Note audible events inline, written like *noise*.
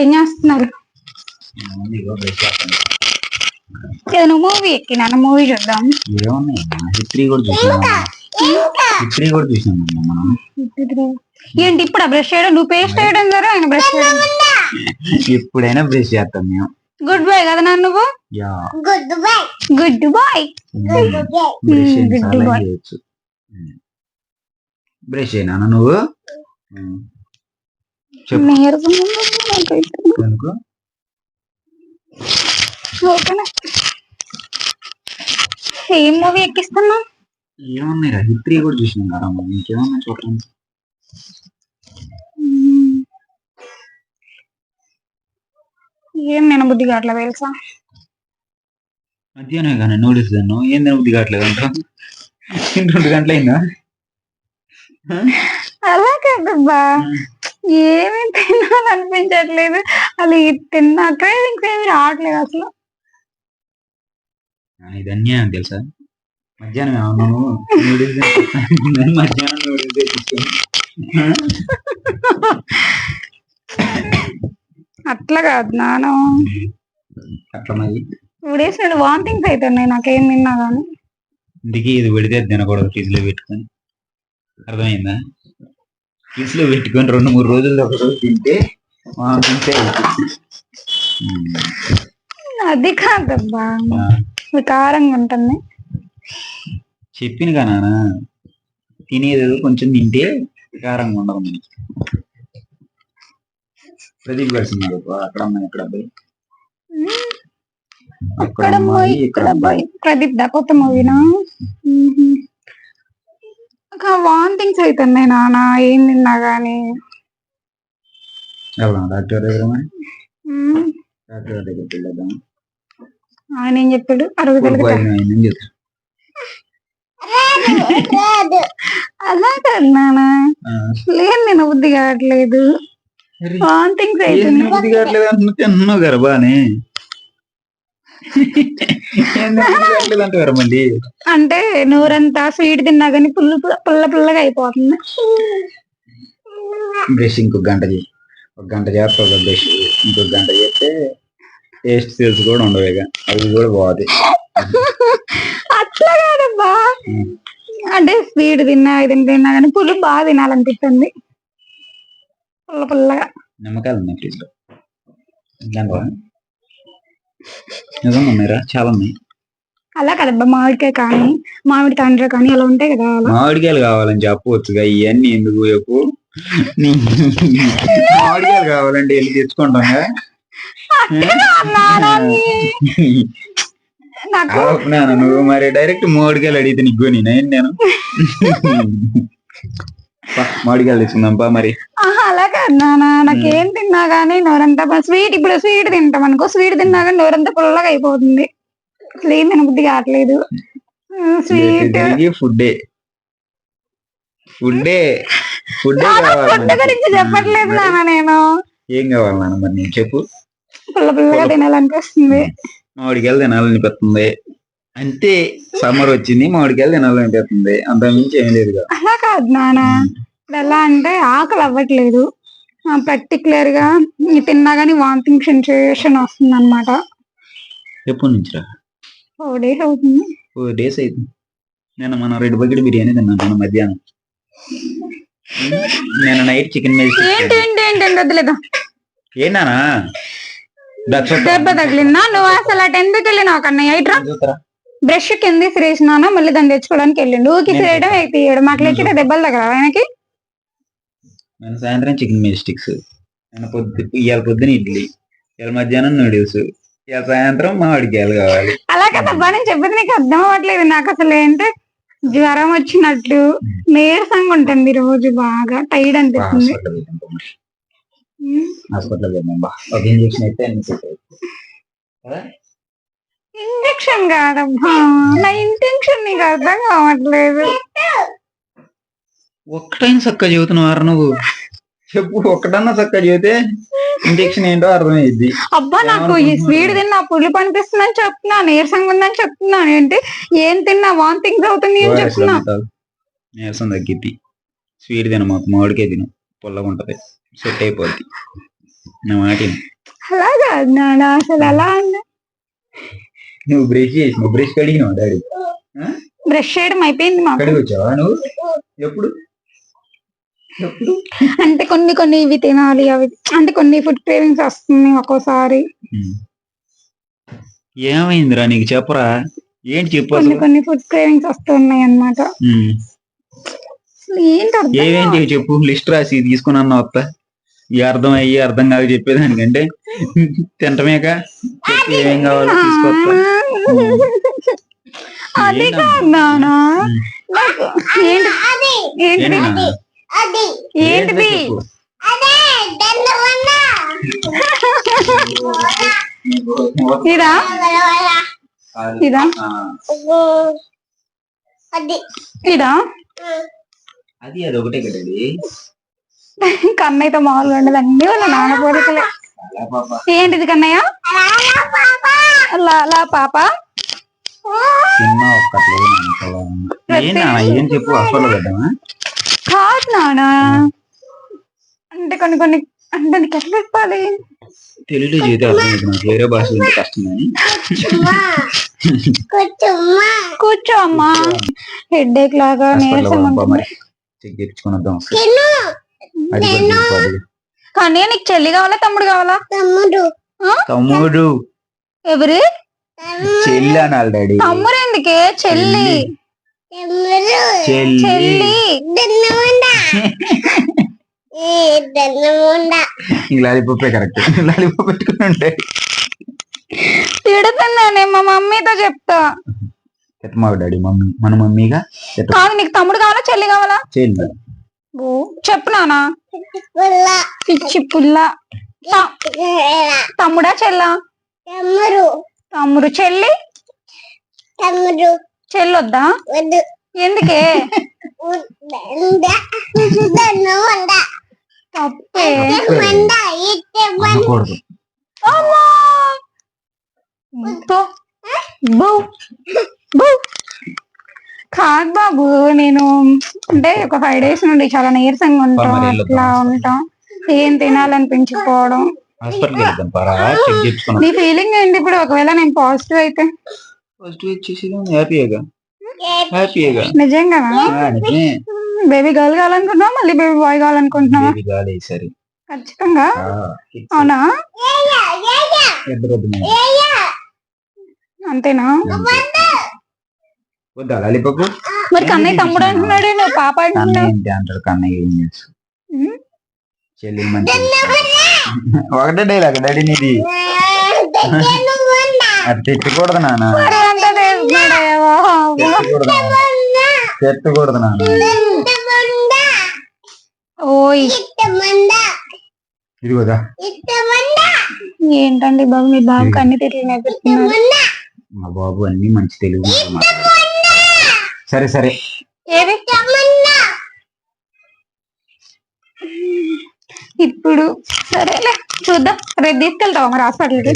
ఏం చేస్తున్నారు. ఏదైనా మూవీ ఎక్కినా మూవీ చూద్దాం. కూడా కూడా చూసినాం మనం? ఏంటి ఇప్పుడు బ్రష్ చేయడం? నువ్వు పేస్ట్ వేయడం ద్వారా ఆయన బ్రష్ చేయడం? ఎప్పుడైనా బ్రష్ చేస్తాం మేము. గుడ్ బాయ్ కదా నాన్న నువ్వు? గుడ్ బాయ్ బ్రష్ good ఎన్నిసార్లు boy. చేయొచ్చు. బ్రష్ అయినా నువ్వు. చెప్పు. ఏం మూవీ ఎక్కిస్తున్నా ఏమున్నాయి కూడా చూసినాం కదా ఇంకేమన్నా చూడండి ఏం నేను బుద్ధి కావట్లేదు తెలుసా? మధ్యాహ్నం కానీ నూడిల్స్ తిన్నాం. ఏం తినబుద్ధి కావట్లేదు అంట రెండు గంటలు అయిందా అలా కాదబ్బా. ఏమి తినాలనిపించట్లేదు అసలు ఈ తిన్నా క్రేవింగ్స్ ఏమి రావట్లేదు అసలు. ఇది అన్యాయం తెలుసా. మధ్యాహ్నం ఏమన్నాను నూడిల్స్ మధ్యాహ్నం నూడిల్స్ అట్లా కాదు నాను. అట్లా మరి. టూ డేస్ నుండి వాంతింగ్స్ అవుతున్నాయి నాకేం తిన్నా కానీ ఇంటికి ఇది పెడితే అది తినకూడదు. ఫ్రిడ్జ్లో పెట్టుకొని. అర్థమైందా? ఫ్రిడ్జ్లో పెట్టుకొని రెండు మూడు రోజులు ఒక రోజు తింటే తింటే అది కాదబ్బా. కారంగా ఉంటుంది. చెప్పిన కానా తినేది కొంచెం తింటే కారంగా ఉండదు మనకి. ప్రదీప్ గారు. అక్కడ అమ్మాయి ఇక్కడ అబ్బాయి అక్కడ ఇక్కడ అమ్మాయి ఇక్కడ అబ్బాయి ప్రదీప్ దా కొత్త మూవీనా వాంతింగ్స్ అవుతున్నాయి నాన్న ఏం తిన్నా గానీ. డాక్టర్ డాక్టర్ ఆయన ఏం అరుగుదల అలా కాదు నాన్న లేదు నేను బుద్ధి కావట్లేదు. వాంతింగ్స్ అవుతున్నాయి బుద్ధి కావట్లేదు అంటున్నా తిన్నావు కదా బానే. అంటే నోరంతా స్వీట్ తిన్నా గానీ పుల్ల పుల్ల పుల్లగా అయిపోతుంది. బ్రష్ ఇంకొక గంట చేయి. ఒక గంట చేస్తావు కదా బ్రష్ ఇంకొక గంట చేస్తే టేస్ట్ తెలుసు కూడా ఉండవు ఇక. అవి కూడా బాగుంది అట్లా కాదబ్బా. అంటే స్వీట్ తిన్నా ఇది తిన్నా కానీ పులుపు బాగా తినాలనిపిస్తుంది. పుల్ల పుల్లగా. నిమ్మకాయలు ఉన్నాయి ఫ్రిడ్జ్లో దానివల్ల నిజంగా ఉన్నాయిరా చాలా ఉన్నాయి. అలా కదబ్బా మామిడికాయ కానీ మామిడి తండ్రి కానీ అలా ఉంటాయి కదా అలా. మామిడికాయలు కావాలని చెప్పవచ్చుగా ఇవన్నీ ఎందుకు చెప్పు? నీ- మామిడికాయలు కావాలంటే వెళ్ళి తెచ్చుకుంటాం నాకు నేను నువ్వు మరి డైరెక్ట్ మామిడికాయలు అడిగితే నీకు నేను నేను. మామిడికాయలు తెచ్చుకుందాంపా మరి. అలా కాదు నాన్న నాకేం తిన్నా గానీ నోరంతా స్వీట్ ఇప్పుడు స్వీట్ తింటాం అనుకో స్వీట్ తిన్నా కానీ నోరంతా పుల్లగా అయిపోతుంది. అసలు ఏం తినబుద్ధి కావట్లేదు. స్వీట్. ఫుడ్డే. ఫుడ్డే. ఫుడ్డే ఫుడ్ గురించి చెప్పట్లేదు నాన్న నేను. ఏం కావాలి నాన్న మరి నేను చెప్పు. పుల్ల పుల్లగా తినాలనిపిస్తుంది. మామిడికాయలు తినాలనిపిస్తుంది. అంతే సమ్మర్ వచ్చింది మామిడికాయలు తినాలనిపిస్తుంది అంత మించి ఏం లేదు కదా. అలా కాదు నాన్న ఇప్పుడు ఎలా అంటే ఆకలి అవ్వట్లేదు. పర్టికులర్గా తిన్నా గానీ వామిటింగ్ సెన్సేషన్ వస్తుంది అనమాట ఎప్పటి నుంచి రా? ఫోర్ డేస్ అవుతుంది. ఫోర్ డేస్ అవుతుంది నేను మన రెడ్ బకెట్ బిర్యానీ తిన్నాను మన మధ్యాహ్నం. నేను నైట్ చికెన్ ఏంటి ఏంటి ఏంటి ఏంటి వద్దులేదా ఏంటనా దెబ్బ తగిలిందా? నువ్వు అసలు అటు ఎందుకు వెళ్ళినావు కన్నయ్య? ఇట్రా బ్రష్ కింద సిరేసినానా మళ్ళీ దాన్ని తెచ్చుకోవడానికి వెళ్ళిండు. ఊకి సిరేయడం తీయడం లెక్కితే దెబ్బలు తగల ఆయనకి? నేను సాయంత్రం చికెన్ మిల్ స్టిక్స్. నేను పొద్దు ఇవాళ పొద్దున ఇడ్లీ. ఇవాళ మధ్యాహ్నం నూడిల్స్. ఇవాళ సాయంత్రం మామిడికాయలు కావాలి. అలా కదబ్బా నేను చెప్పేది నీకు అర్థం అవ్వట్లేదు. నాకు అసలు ఏంటి? జ్వరం వచ్చినట్టు నీరసంగా ఉంటుంది రోజు. బాగా టైర్డ్ అనిపిస్తుంది. హాస్పిటల్ ఒక ఇంజక్షన్ అయితే అన్ని సెట్ అవుతుంది కదా? ఇంజక్షన్ కాదబ్బా నా ఇంటెన్షన్ నీకు అర్థం కావట్లేదు. ఒక్కటైనా చక్కగా చెబుతున్నావు నువ్వు. చెప్పు ఒక్కటన్నా చక్కగా చెబితే ఇంజక్షన్ ఏంటో అర్థమైంది అబ్బా నాకు ఈ స్వీట్ తిన్నా పులుపు అనిపిస్తుందని చెప్తున్నా నీరసంగా ఉందని చెప్తున్నాను ఏంటి? ఏం తిన్నా వాంతింగ్స్ అవుతుంది అని చెప్తున్నా. నీరసం తగ్గిద్ది. స్వీట్ తిన మాకు మామిడికాయ తిను. పుల్లగా ఉంటది. సెట్ అయిపోద్ది. నా మాట. అలా కాదు అసలు అలా అన్న. నువ్వు బ్రష్ చేసి నువ్వు బ్రష్ కడిగినావు డాడీ? బ్రష్ చేయడం అయిపోయింది మాకు. కడిగి వచ్చావా నువ్వు? ఎప్పుడు? అంటే కొన్ని కొన్ని ఇవి తినాలి అవి అంటే కొన్ని ఫుడ్ క్రేవింగ్స్ వస్తున్నాయి ఒక్కోసారి. ఏమైందిరా నీకు చెప్పరా? ఏంటి చెప్పు కొన్ని కొన్ని ఫుడ్ క్రేవింగ్స్ వస్తున్నాయి అన్నమాట. ఏంటి ఏమేంటి చెప్పు? లిస్ట్ రాసి తీసుకుని అన్న వస్తా ఈ అర్థం అయ్యి అర్థం కాక చెప్పేదానికంటే తింటమేక? ఏమేం కావాలో తీసుకొస్తా. అది ఏంటిది. ఇదా? ఇదా? ఇదా? అది అది ఒకటే కదండి. *laughs* కన్నయ్యతో మామూలుగా ఉండదు అన్ని వాళ్ళ నాన్న పోలికలే. పాప ఏంటిది కన్నయ్య? లాలా పాప? ఏం చెప్పు కాదు నాన్న. అంటే కొన్ని కొన్ని అంటే నీకు ఎట్లా చెప్పాలి? తెలుగులో చేతే అర్థం వేరే భాష ఇంత కష్టం కానీ. కూర్చో అమ్మా హెడ్ ఏక్ లాగా నీరసం చెక్ వద్దాం. కానీ నీకు చెల్లి కావాలా తమ్ముడు కావాలా? తమ్ముడు. ఎవరు? చెల్లి అనాలి డాడీ. తమ్ముడు ఎందుకే? చెల్లి. చెల్లి. చెల్లి. *laughs* ఈ లాలీపాపే కరెక్ట్. లాలీపాప్ పెట్టుకుని ఉంటే తిడుతున్నానే మా మమ్మీతో చెప్తా. ఎత్తమావు డాడీ మమ్మీ మన మమ్మీగా? కాదు నీకు తమ్ముడు కావాలా చెల్లి కావాలా? చెల్లి. చెప్పు నానా. పిచ్చి పుల్ల త- తమ్ముడా చెల్లా? తమ్ముడు. చెల్లి? చెల్లొద్దా? ఎందుకే? తప్పే. అనకూడదు అమ్మా! బో. బో. కాదు బాబు నేను అంటే ఒక ఫైవ్ డేస్ నుండి చాలా నీరసంగా ఉంటాం అట్లా ఉంటాం. ఏం తినాలనిపించకపోవడం. చేయించుకున్నాం నీ ఫీలింగ్ ఏంటి ఇప్పుడు? ఒకవేళ నేను పాజిటివ్ అయితే. ఫస్ట్ వచ్చేసి హ్యాపీగా హ్యాపీగా నిజంగా? బేబీ గర్ల్ కావాలనుకుంటున్నావా? మళ్ళీ బేబీ బాయ్ కావాలనుకుంటున్నావా? బేబీ గాలి సరే. ఖచ్చితంగా. ఆ, అవునా. అంతేనా? వద్దా లాలీపాపు మరి కన్నయ్య తమ్ముడు అంటున్నాడు నువ్వు పాప కన్నయ్య అంటున్నావు ఏంటి అంటారు కన్నయ్య ఏం చేసు ఉమ్. చెల్లి మంచి ఒకటే డైలాగ్ డాడీ నీది. అది తిట్టకూడదు నాన్న. అంత బాబు. తిట్టకూడదు నాన్న. తిట్టకూడదు నాన్న. ఓయ్. ఇదిగోదా ఏంటండి బాబు మీ బాబుకి అన్ని తిరిగి నేర్పిస్తున్నారు మా బాబు అన్ని మంచి తెలుగు మాటలు మాట్లాడతాడు. సరే సరే. ఇప్పుడు సరేలే చూద్దాం. రేపు తీసుకెళ్తావా మరి హాస్పిటల్కి.